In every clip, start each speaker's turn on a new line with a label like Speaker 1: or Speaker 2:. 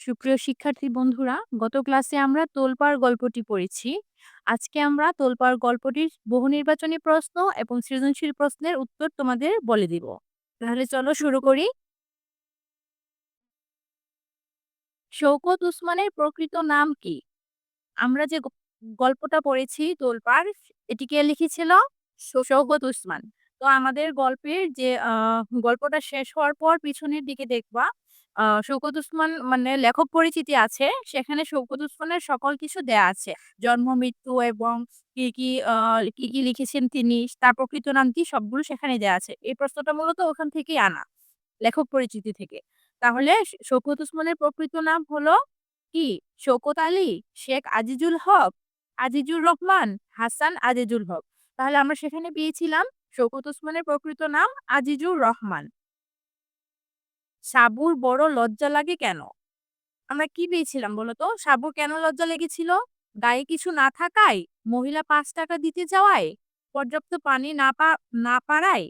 Speaker 1: সুপ্রিয় শিক্ষার্থী বন্ধুরা, গত ক্লাসে আমরা তোলপাড় গল্পটি পড়েছি। আজকে আমরা তোলপাড় গল্পটির বহু নির্বাচনী প্রশ্ন এবং সৃজনশীল প্রশ্নের উত্তর তোমাদের বলে দিব। তাহলে চলো শুরু করি। শৌকত উসমানের প্রকৃত নাম কি? আমরা যে গল্পটা পড়েছি তোলপাড়, এটি কে লিখেছিল? শৌকত উসমান। তো আমাদের গল্পের যে গল্পটা শেষ হওয়ার পর পিছনের দিকে দেখবা আ শওকত উসমান মানে লেখক পরিচিতি আছে। সেখানে শওকত উসমানের সকল কিছু দেয়া আছে। জন্ম, মৃত্যু এবং কি, কি কি, কি লিখেছেন তিনি, তার প্রকৃত নাম কি সবগুলো সেখানে দেয়া আছে। এই প্রশ্নটা মূলত ওখান থেকেই আনা, লেখক পরিচিতি থেকে। তাহলে শ শওকত উসমানের প্রকৃত নাম হলো কি? শওকত আলী, শেখ আজিজুল হক, আজিজুর রহমান, হাসান আজিজুল হক। তাহলে আমরা সেখানে পেয়েছিলাম শওকত উসমানের প্রকৃত নাম আজিজুর রহমান। সাবুর বড় লজ্জা লাগে কেন? আমরা কি পেয়েছিলাম বলো তো? সাবুর কেন লজ্জা লেগেছিল? গায়ে কিছু না থাকায়? মহিলা পাঁচ টাকা দিতে যাওয়ায়? পর্যাপ্ত পানি না পা, না পারায়?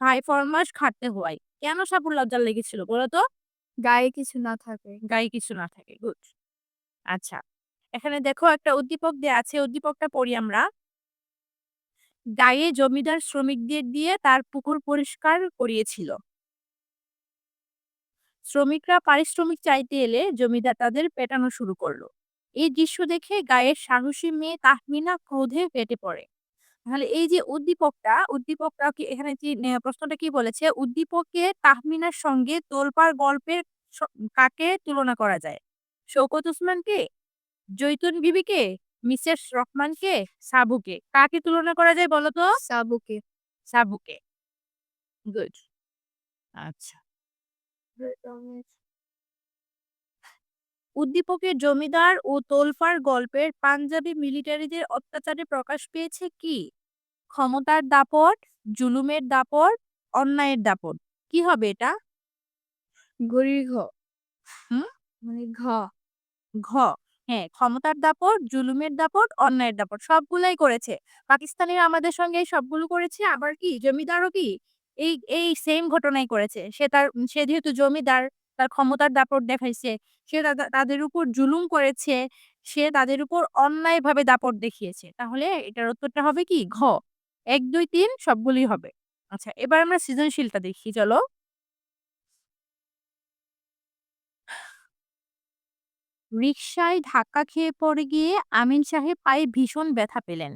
Speaker 1: হাই ফরমাস খাটতে হওয়ায়? কেন সাবুর লজ্জা লেগেছিল বলো তো?
Speaker 2: গায়ে কিছু না থাকে।
Speaker 1: গায়ে কিছু না থাকে। গুড। আচ্ছা। এখানে দেখো একটা উদ্দীপক দেয়া আছে। উদ্দীপকটা পড়ি আমরা। গায়ে জমিদার শ্রমিকদের দিয়ে তার পুকুর পরিষ্কার করিয়েছিল। শ্রমিকরা পারিশ্রমিক চাইতে এলে জমিদার তাদের পেটানো শুরু করল। এই দৃশ্য দেখে গায়ের সাহসী মেয়ে তাহমিনা ক্রোধে ফেটে পড়ে। তাহলে এই যে উদ্দীপকটা, উদ্দীপকটা কি এখানে কি প্রশ্নটা কি বলেছে? উদ্দীপকে তাহমিনার সঙ্গে তোলপাড় গল্পের কাকে তুলনা করা যায়? শওকত উসমানকে? জৈতুন বিবিকে? মিসেস রহমানকে? সাবুকে? কাকে তুলনা করা যায় বলতো
Speaker 2: সাবুকে।
Speaker 1: সাবুকে। গুড। আচ্ছা। উদ্দীপকের জমিদার ও তোলফার গল্পের পাঞ্জাবি মিলিটারিদের অত্যাচারে প্রকাশ পেয়েছে কি? ক্ষমতার দাপট, জুলুমের দাপট, অন্যায়ের দাপট। কি হবে এটা?
Speaker 2: গরির ঘ। মানে ঘ।
Speaker 1: ঘ। হ্যাঁ, ক্ষমতার দাপট, জুলুমের দাপট, অন্যায়ের দাপট সবগুলাই করেছে। পাকিস্তানিরা আমাদের সঙ্গে সবগুলো করেছে। আবার কি জমিদারও কি এই, এই সেম ঘটনাই করেছে। সে তার সে যেহেতু জমিদার, তার ক্ষমতার দাপট দেখাইছে। সে তাদের উপর জুলুম করেছে। সে তাদের উপর অন্যায়ভাবে দাপট দেখিয়েছে। তাহলে এটার উত্তরটা হবে কি? ঘ। এক দুই তিন সবগুলি হবে। আচ্ছা, এবার আমরা সৃজনশীলটা দেখি চলো। রিকশায় ধাক্কা খেয়ে পড়ে গিয়ে আমিন সাহেব পায়ে ভীষণ ব্যথা পেলেন।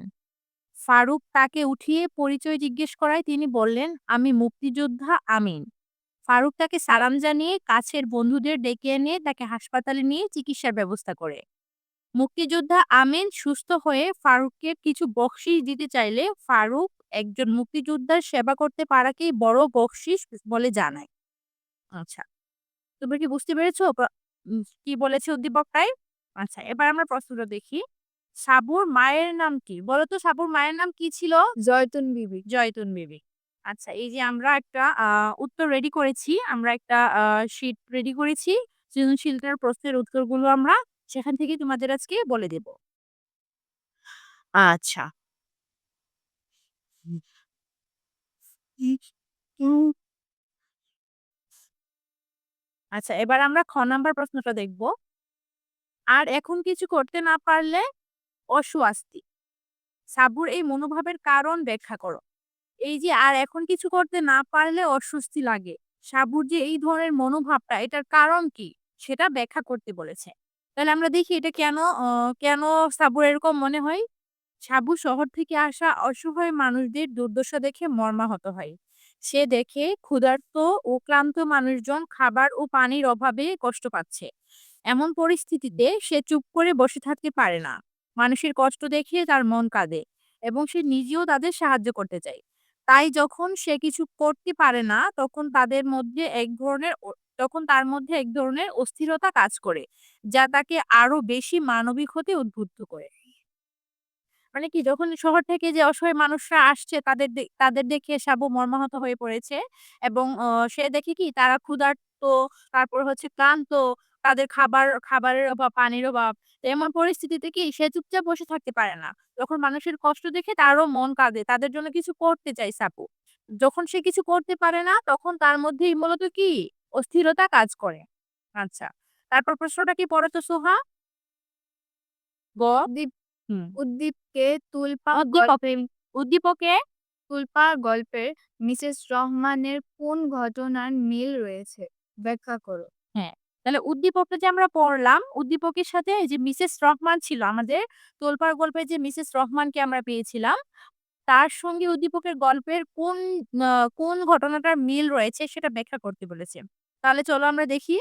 Speaker 1: ফারুক তাকে উঠিয়ে পরিচয় জিজ্ঞেস করায় তিনি বললেন, "আমি মুক্তিযোদ্ধা আমিন।" ফারুক তাকে সালাম জানিয়ে কাছের বন্ধুদের ডেকে এনে তাকে হাসপাতালে নিয়ে চিকিৎসার ব্যবস্থা করে। মুক্তিযোদ্ধা আমিন সুস্থ হয়ে ফারুককে কিছু বকশিশ দিতে চাইলে ফারুক একজন মুক্তিযোদ্ধার সেবা করতে পারাকেই বড় বকশিস বলে জানায়। আচ্ছা। তোমরা কি বুঝতে পেরেছ? কি বলেছে উদ্দীপকটায়? আচ্ছা, এবার আমরা প্রশ্নটা দেখি। সাবুর মায়ের নাম কি? বলতো সাবুর মায়ের নাম কি ছিল?
Speaker 2: জয়তুন বিবি।
Speaker 1: জয়তুন বিবি। আচ্ছা, এই যে আমরা একটা উত্তর রেডি করেছি। আমরা একটা শিট রেডি করেছি। সৃজনশীলতার প্রশ্নের উত্তরগুলো আমরা সেখান থেকে তোমাদের আজকে বলে দেব। আচ্ছা। আচ্ছা, এবার আমরা খ নাম্বার প্রশ্নটা দেখব। আর এখন কিছু করতে না পারলে অস্বস্তি। সাবুর এই মনোভাবের কারণ ব্যাখ্যা করো। এই যে আর এখন কিছু করতে না পারলে অস্বস্তি লাগে। সাবুর যে এই ধরনের মনোভাবটা, এটার কারণ কি? সেটা ব্যাখ্যা করতে বলেছে। তাহলে আমরা দেখি এটা কেন কেন সাবুর এরকম মনে হয়? সাবু শহর থেকে আসা অসহায় মানুষদের দুর্দশা দেখে মর্মাহত হয়। সে দেখে ক্ষুধার্ত ও ক্লান্ত মানুষজন খাবার ও পানির অভাবে কষ্ট পাচ্ছে। এমন পরিস্থিতিতে সে চুপ করে বসে থাকতে পারে না। মানুষের কষ্ট দেখে তার মন কাঁদে এবং সে নিজেও তাদের সাহায্য করতে চায়। তাই যখন সে কিছু করতে পারে না তখন তাদের মধ্যে এক ধরনের তখন তার মধ্যে এক ধরনের অস্থিরতা কাজ করে। যা তাকে আরও বেশি মানবিক হতে উদ্বুদ্ধ করে। মানে কি যখন শহর থেকে যে অসহায় মানুষরা আসছে তাদের তাদের দেখে সাবু মর্মাহত হয়ে পড়েছে এবং সে দেখে কি তারা ক্ষুধার্ত, তারপর হচ্ছে ক্লান্ত, তাদের খাবার খাবারের অভাব, পানির অভাব। এমন পরিস্থিতিতে কি সে চুপচাপ বসে থাকতে পারে না। তখন মানুষের কষ্ট দেখে তারও মন কাঁদে। তাদের জন্য কিছু করতে চায় সাবু। যখন সে কিছু করতে পারে না তখন তার মধ্যেই মূলত কি অস্থিরতা কাজ করে। আচ্ছা। তারপর প্রশ্নটা কি পড়ো তো সোহা? গ
Speaker 2: উদ্দীপকে তুলপা
Speaker 1: উদ্দীপকে
Speaker 2: তুলপা গল্পের মিসেস রহমানের কোন ঘটনার মিল রয়েছে? ব্যাখ্যা করো।
Speaker 1: হ্যাঁ, তাহলে উদ্দীপকটা যে আমরা পড়লাম, উদ্দীপকের সাথে যে মিসেস রহমান ছিল আমাদের তোলপাড় গল্পে যে মিসেস রহমানকে আমরা পেয়েছিলাম, তার সঙ্গে উদ্দীপকের গল্পের কোন কোন ঘটনাটার মিল রয়েছে সেটা ব্যাখ্যা করতে বলেছে। তাহলে চলো আমরা দেখি।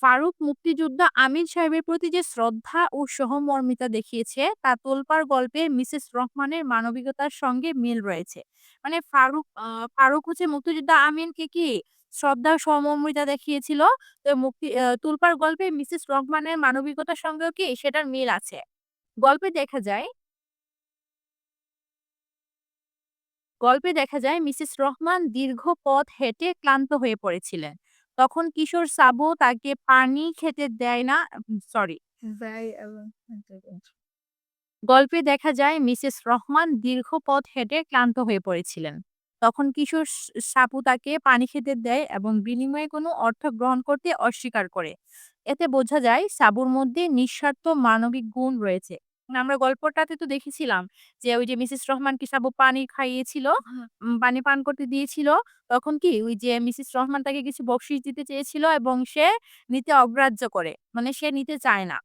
Speaker 1: ফারুক মুক্তিযোদ্ধা আমির সাহেবের প্রতি যে শ্রদ্ধা ও সহমর্মিতা দেখিয়েছে তা তোলপার গল্পে মিসেস রহমানের মানবিকতার সঙ্গে মিল রয়েছে। মানে ফারুক ফারুক হচ্ছে মুক্তিযোদ্ধা আমিনকে কি শ্রদ্ধা ও সহমর্মিতা দেখিয়েছিল। তো মুক্তি আ তোলপাড় গল্পে মিসেস রহমানের মানবিকতার সঙ্গেও কি সেটার মিল আছে। গল্পে দেখা যায় গল্পে দেখা যায় মিসেস রহমান দীর্ঘ পথ হেঁটে ক্লান্ত হয়ে পড়েছিলেন। তখন কিশোর সাবু তাকে পানি খেতে দেয় না সরি। গল্পে দেখা যায় মিসেস রহমান দীর্ঘ পথ হেঁটে ক্লান্ত হয়ে পড়েছিলেন। তখন কিশোর স সাবু তাকে পানি খেতে দেয় এবং বিনিময়ে কোনো অর্থ গ্রহণ করতে অস্বীকার করে। এতে বোঝা যায় সাবুর মধ্যে নিঃস্বার্থ মানবিক গুণ রয়েছে। আমরা গল্পটাতে তো দেখেছিলাম যে ওই যে মিসেস রহমানকে সাবু পানি খাইয়েছিল। পানি পান করতে দিয়েছিল। তখন কি ওই যে মিসেস রহমান তাকে কিছু বকশিশ দিতে চেয়েছিল এবং সে নিতে অগ্রাহ্য করে। মানে সে নিতে চায় না।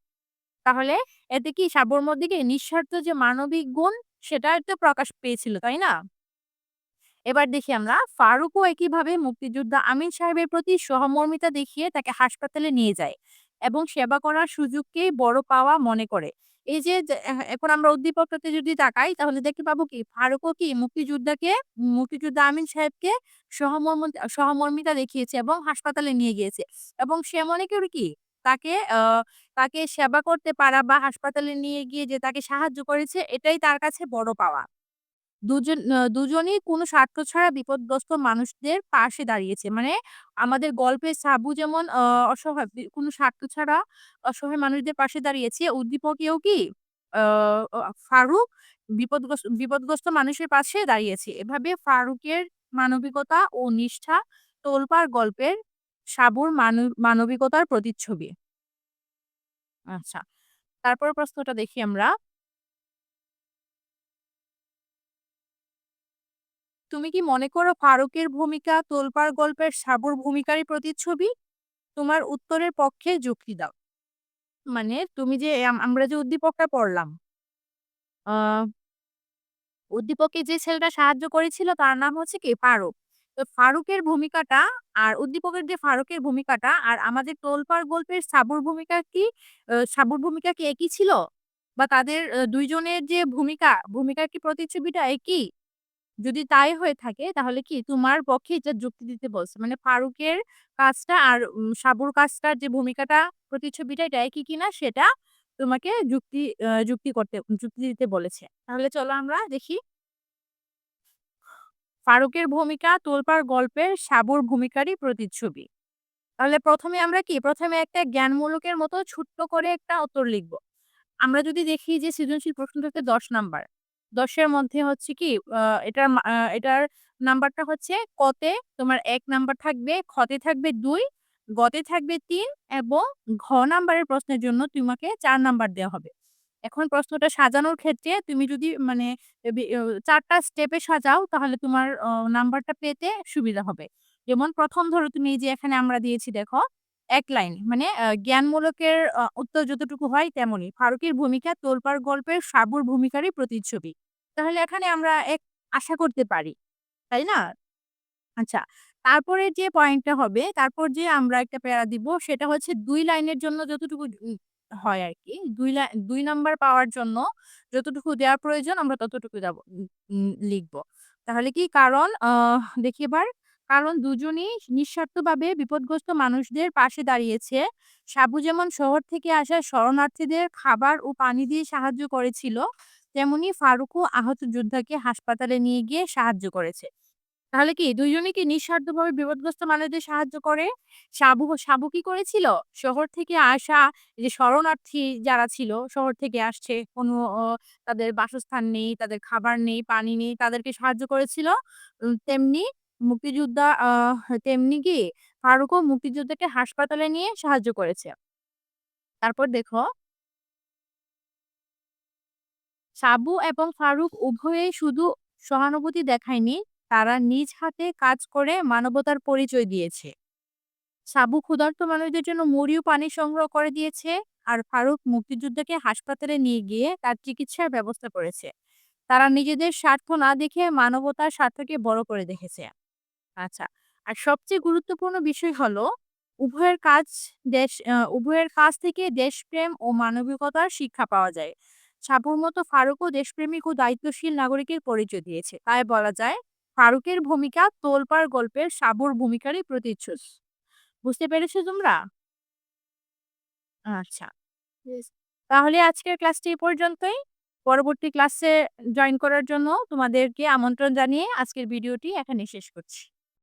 Speaker 1: তাহলে এতে কি সাবুর মধ্যে কি নিঃস্বার্থ যে মানবিক গুণ সেটা তো প্রকাশ পেয়েছিল, তাই না? এবার দেখি আমরা ফারুকও একইভাবে মুক্তিযোদ্ধা আমিন সাহেবের প্রতি সহমর্মিতা দেখিয়ে তাকে হাসপাতালে নিয়ে যায় এবং সেবা করার সুযোগকেই বড় পাওয়া মনে করে। এই যে এখন আমরা উদ্দীপকটাতে যদি তাকাই তাহলে দেখতে পাবো কি ফারুকও কি মুক্তিযোদ্ধাকে, মুক্তিযোদ্ধা আমিন সাহেবকে সহমর্ম সহমর্মিতা দেখিয়েছে এবং হাসপাতালে নিয়ে গিয়েছে। এবং সে মনে করে কি তাকে তাকে সেবা করতে পারা বা হাসপাতালে নিয়ে গিয়ে যে তাকে সাহায্য করেছে এটাই তার কাছে বড় পাওয়া। দুজন দুজনই কোনো স্বার্থ ছাড়া বিপদগ্রস্ত মানুষদের পাশে দাঁড়িয়েছে। মানে আমাদের গল্পে সাবু যেমন আ অসহায় কোনো স্বার্থ ছাড়া অসহায় মানুষদের পাশে দাঁড়িয়েছে, উদ্দীপকেও কি আ অ ফারুক বিপদগ্রস্ত বিপদগ্রস্ত মানুষের পাশে দাঁড়িয়েছে। এভাবে ফারুকের মানবিকতা ও নিষ্ঠা তোলপাড় গল্পের সাবুর মানব মানবিকতার প্রতিচ্ছবি। আচ্ছা, তারপর প্রশ্নটা দেখি আমরা। তুমি কি মনে করো ফারুকের ভূমিকা তোলপাড় গল্পের সাবুর ভূমিকারই প্রতিচ্ছবি? তোমার উত্তরের পক্ষে যুক্তি দাও। মানে তুমি যে আমরা যে উদ্দীপকটা পড়লাম উদ্দীপকে যে ছেলেটা সাহায্য করেছিল তার নাম হচ্ছে কি ফারুক। তো ফারুকের ভূমিকাটা আর উদ্দীপকের যে ফারুকের ভূমিকাটা আর আমাদের তোলপাড় গল্পের সাবুর ভূমিকা কি সাবুর ভূমিকা কি একই ছিল? বা তাদের দুইজনের যে ভূমিকা, ভূমিকার কি প্রতিচ্ছবিটা একই? যদি তাই হয়ে থাকে, তাহলে কি তোমার পক্ষে এটা যুক্তি দিতে বলছে। মানে ফারুকের কাজটা আর সাবুর কাজটার যে ভূমিকাটা, প্রতিচ্ছবিটা এটা একই কিনা সেটা তোমাকে যুক্তি যুক্তি করতে, যুক্তি দিতে বলেছে। তাহলে চলো আমরা দেখি। ফারুকের ভূমিকা তোলপাড় গল্পের সাবুর ভূমিকারই প্রতিচ্ছবি। তাহলে প্রথমে আমরা কি প্রথমে একটা জ্ঞানমূলকের মতো ছোট্ট করে একটা উত্তর লিখব। আমরা যদি দেখি যে সৃজনশীল প্রশ্নটাতে ১০ নাম্বার। ১০ এর মধ্যে হচ্ছে কি এটার এটার নাম্বারটা হচ্ছে ক তে তোমার এক নাম্বার থাকবে, খ তে থাকবে দুই গতে থাকবে তিন এবং ঘ নাম্বারের প্রশ্নের জন্য তোমাকে চার নাম্বার দেওয়া হবে। এখন প্রশ্নটা সাজানোর ক্ষেত্রে তুমি যদি মানে এ বি ও ৪ টা স্টেপে সাজাও তাহলে তোমার নাম্বারটা পেতে সুবিধা হবে। যেমন প্রথম ধরো তুমি এই যে এখানে আমরা দিয়েছি দেখো ১ লাইন মানে জ্ঞানমূলকের উত্তর যতটুকু হয় তেমনই। ফারুকের ভূমিকা তোলপাড় গল্পের সাবুর ভূমিকারই প্রতিচ্ছবি। তাহলে এখানে আমরা এক আশা করতে পারি। তাই না? আচ্ছা, তারপরে যে পয়েন্টটা হবে, তারপর যে আমরা একটা প্যারা দিব সেটা হচ্ছে দুই লাইনের জন্য যতটুকু হয় আরকি। ২ লাই ২ নাম্বার পাওয়ার জন্য যতটুকু দেওয়ার প্রয়োজন আমরা ততটুকু যাব লিখব। তাহলে কি কারণ দেখি এবার কারণ দুজনই নিঃস্বার্থভাবে বিপদগ্রস্ত মানুষদের পাশে দাঁড়িয়েছে। সাবু যেমন শহর থেকে আসা শরণার্থীদের খাবার ও পানি দিয়ে সাহায্য করেছিল, তেমনি ফারুকও আহত যোদ্ধাকে হাসপাতালে নিয়ে গিয়ে সাহায্য করেছে। তাহলে কি ২ জনই কি নিঃস্বার্থভাবে বিপদগ্রস্ত মানুষদের সাহায্য করে? সাবু সাবু কি করেছিল? শহর থেকে আসা যে শরণার্থী যারা ছিল, শহর থেকে আসছে, কোনো তাদের বাসস্থান নেই, তাদের খাবার নেই, পানি নেই, তাদেরকে সাহায্য করেছিল। তেমনি মুক্তিযোদ্ধা আ তেমনি কি ফারুকও মুক্তিযোদ্ধাকে হাসপাতালে নিয়ে সাহায্য করেছে। তারপর দেখো সাবু এবং ফারুক উভয়েই শুধু সহানুভূতি দেখায়নি, তারা নিজ হাতে কাজ করে মানবতার পরিচয় দিয়েছে। সাবু ক্ষুধার্ত মানুষদের জন্য মুড়ি ও পানি সংগ্রহ করে দিয়েছে আর ফারুক মুক্তিযোদ্ধাকে হাসপাতালে নিয়ে গিয়ে তার চিকিৎসার ব্যবস্থা করেছে। তারা নিজেদের স্বার্থ না দেখে মানবতার স্বার্থকে বড় করে দেখেছে। আচ্ছা আর সবচেয়ে গুরুত্বপূর্ণ বিষয় হলো উভয়ের কাজ দেশ উভয়ের কাছ থেকে দেশপ্রেম ও মানবিকতার শিক্ষা পাওয়া যায়। সাবুর মতো ফারুকও দেশপ্রেমিক ও দায়িত্বশীল নাগরিকের পরিচয় দিয়েছে। তাই বলা যায় ফারুকের ভূমিকা তোলপাড় গল্পের সাবুর ভূমিকারই প্রতিচ্ছুস বুঝতে পেরেছ তোমরা? আচ্ছা। তাহলে আজকের ক্লাসটি এই পর্যন্তই। পরবর্তী ক্লাসে জয়েন করার জন্য তোমাদেরকে আমন্ত্রণ জানিয়ে আজকের ভিডিওটি এখানে শেষ করছি।